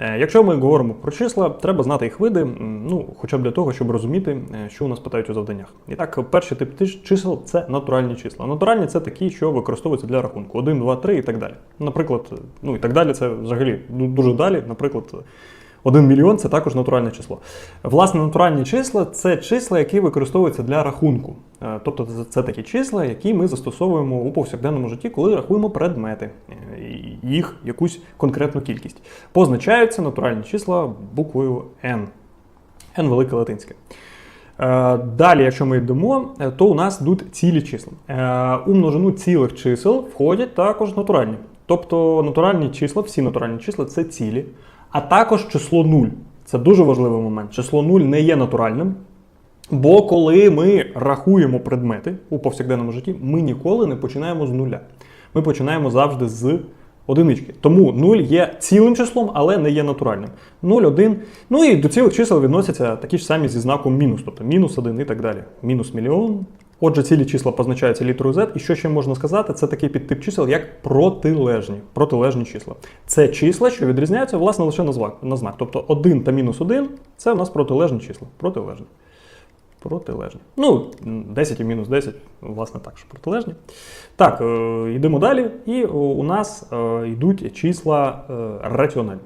Е, Якщо ми говоримо про числа, треба знати їх види, ну хоча б для того, щоб розуміти, е, що у нас питають у завданнях. І так, перший тип чисел це натуральні числа. Натуральні це такі, що використовуються для рахунку 1, 2, 3 і так далі. Наприклад, ну і так далі, це взагалі ну, дуже далі. Наприклад, 1 мільйон це також натуральне число. Власне, натуральні числа це числа, які використовуються для рахунку. Е, Тобто це- такі числа, які ми застосовуємо у повсякденному житті, коли рахуємо предмети, е, їх якусь конкретну кількість. Позначаються натуральні числа буквою n. n велике латинське. Е, Далі, якщо ми йдемо, то у нас йдуть цілі числа. У множину цілих чисел входять також натуральні. Тобто натуральні числа, всі натуральні числа це цілі, а також число 0. Це дуже важливий момент. Число 0 не є натуральним. Бо коли ми рахуємо предмети у повсякденному житті, ми ніколи не починаємо з нуля. Ми починаємо завжди з одинички. Тому 0 є цілим числом, але не є натуральним. 0, 1. Ну і до цілих чисел відносяться такі ж самі зі знаком мінус, тобто мінус 1 і так далі. Мінус мільйон. Отже, цілі числа позначаються літерою Z. І що ще можна сказати, це такий підтип чисел, як протилежні. Протилежні числа. Це числа, що відрізняються власне лише на знак. На знак. Тобто 1 та мінус 1 це у нас протилежні числа. Протилежні. Протилежні. Ну, 10 і мінус 10, власне, також протилежні. Так, е, йдемо далі. І у нас е, йдуть числа е, раціональні.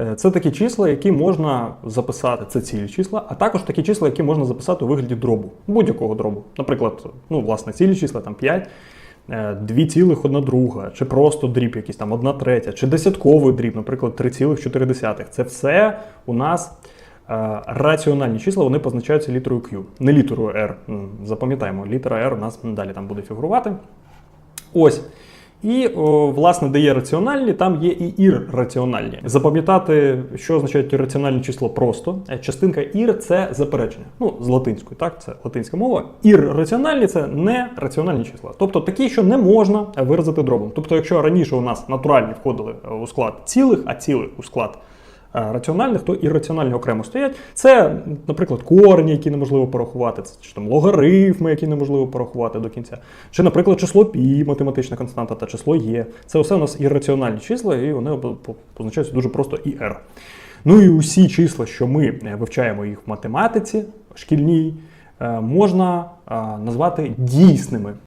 Е, Це такі числа, які можна записати, це цілі числа, а також такі числа, які можна записати у вигляді дробу, будь-якого дробу. Наприклад, ну, власне, цілі числа там 5, е, 2 цілих, 1 друга, чи просто дріб, якийсь там 1 третя, чи десятковий дріб, наприклад, 3,4. Це все у нас е, раціональні числа, вони позначаються літерою Q, не літерою R. Запам'ятаємо, літера R у нас далі там буде фігурувати. Ось. І, власне, де є раціональні, там є і ірраціональні. Запам'ятати, що означають раціональне число просто. Е, Частинка ір це заперечення. Ну, з латинської, так, це латинська мова. Ірраціональні це не раціональні числа. Тобто такі, що не можна виразити дробом. Тобто, якщо раніше у нас натуральні входили е, у склад цілих, а цілих у склад раціональних, то ірраціональні окремо стоять. Це, наприклад, корені, які неможливо порахувати, це чи там логарифми, які неможливо порахувати до кінця. Чи, наприклад, число пі, математична константа, та число є. Це все у нас ірраціональні числа, і вони по- позначаються дуже просто ір. Ну і усі числа, що ми е, вивчаємо їх в математиці шкільній, е, можна е, назвати дійсними.